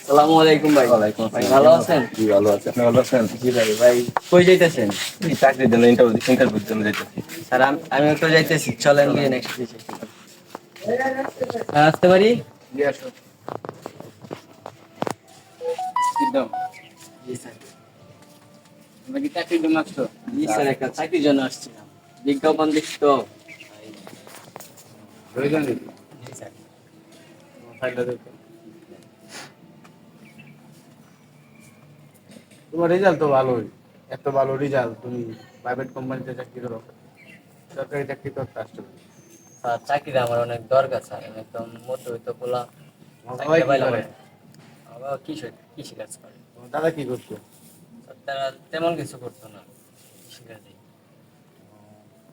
সালামু আলাইকুম ভাই। ওয়ালাইকুম আসসালাম। ভালো আছেন? জি ভালো আছে। আপনি ভালো আছেন? জি ভাই ভাই কই যাইতেছেন? এই চাকরির জন্য ইন্টারভিউ ইন্টারভিউর জন্য যেতেছি স্যার আম- তো যাইতেছি। চলেন গিয়ে নেক্সট আসতে পারি? জি আসো। একদম জি স্যার। তোমরা কি চাকরির জন্য আসছো? জি স্যার একটা চাকরির জন্য আসছিলাম। বিজ্ঞাপন দেখছি তো। প্রয়োজন জি স্যার। ফাইলটা দেখো। তোমার রেজাল্ট তো ভালোই। এত ভালো রেজাল্ট তুমি প্রাইভেট কোম্পানিতে চাকরি করো। সরকারি চাকরি করতে আসছো। স্যার চাকরির আমার অনেক দরকার স্যার আমি একদম মধ্যবিত্ত পোলা চাকরি কৃষি কৃষি কাজ করে। দাদা কি করতো? তারা তেমন কিছু করতো না কৃষিকাজে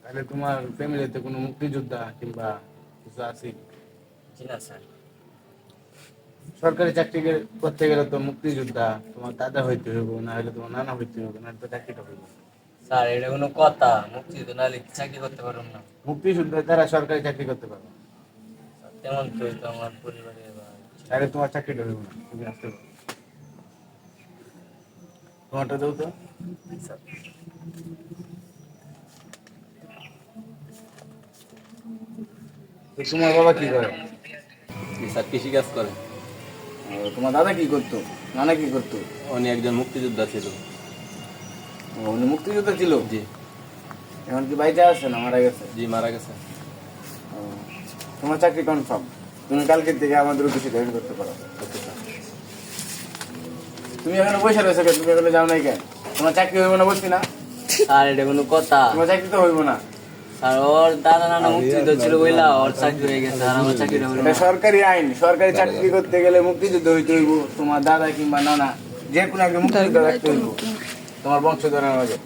তাহলে তোমার ফ্যামিলিতে কোনো মুক্তিযোদ্ধা কিংবা কিছু আছে? জি না স্যার। সরকারি চাকরি করতে গেলে তো মুক্তিযোদ্ধা তোমার দাদা হইতে হইব না হলে তোমার নানা হইতে হবে না তো চাকরিটা হইব। না। স্যার এটা কোনো কথা। মুক্তিযুদ্ধ নাহলে চাকরি করতে পারুন না। মুক্তিযোদ্ধা তারা সরকারি চাকরি করতে পারবে তেমন আমার পরিবারে তাহলে তোমার চাকরিটা হইব না তুমি আসতে পারো। তোমারটা দাও তো। তোমার বাবা কি করে? স্যার কৃষি কাজ করে। তোমার দাদা কি করতো? নানা কি করতো? উনি একজন মুক্তিযোদ্ধা ছিল। উনি মুক্তিযোদ্ধা ছিল? জি। এখন কি বাইরে আছে না মারা গেছে? জি মারা গেছে। তোমার চাকরি কনফার্ম তুমি কালকের থেকে আমাদের অফিসে জয়েন করতে পারো। তুমি এখানে বসে রয়েছো কেন? তুমি এখানে যাও নাই কেন? তোমার চাকরি হইব না বলছি না? আর এটা কোনো কথা। তোমার চাকরি তো হইব না। স্যার ওর দাদা নানা মুক্তিযুদ্ধ ছিল বইলা ওর চাকরি হয়ে গেছে আর আমার চাকরিটা হলো না। সরকারি আইন সরকারি চাকরি করতে গেলে মুক্তিযুদ্ধ হইতে হইব তোমার দাদা কিংবা নানা যে কোনো একজন মুক্তিযুদ্ধ রাখতে হইব তোমার বংশধরের মাঝে।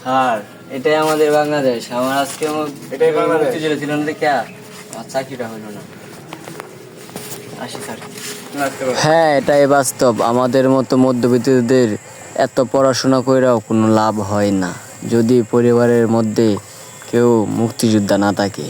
স্যার এটাই আমাদের বাংলাদেশ আমার আজকে আমার এটাই বাংলাদেশ। মুক্তিযুদ্ধ ছিল না দেখে আমার চাকরিটা হলো না। আসি স্যার। তুমি আসতে পারো। হ্যাঁ এটাই বাস্তব আমাদের মতো মধ্যবিত্তদের এত পড়াশোনা কইরাও কোনো লাভ হয় না। যদি পরিবারের মধ্যে কেউ মুক্তিযোদ্ধা না থাকে।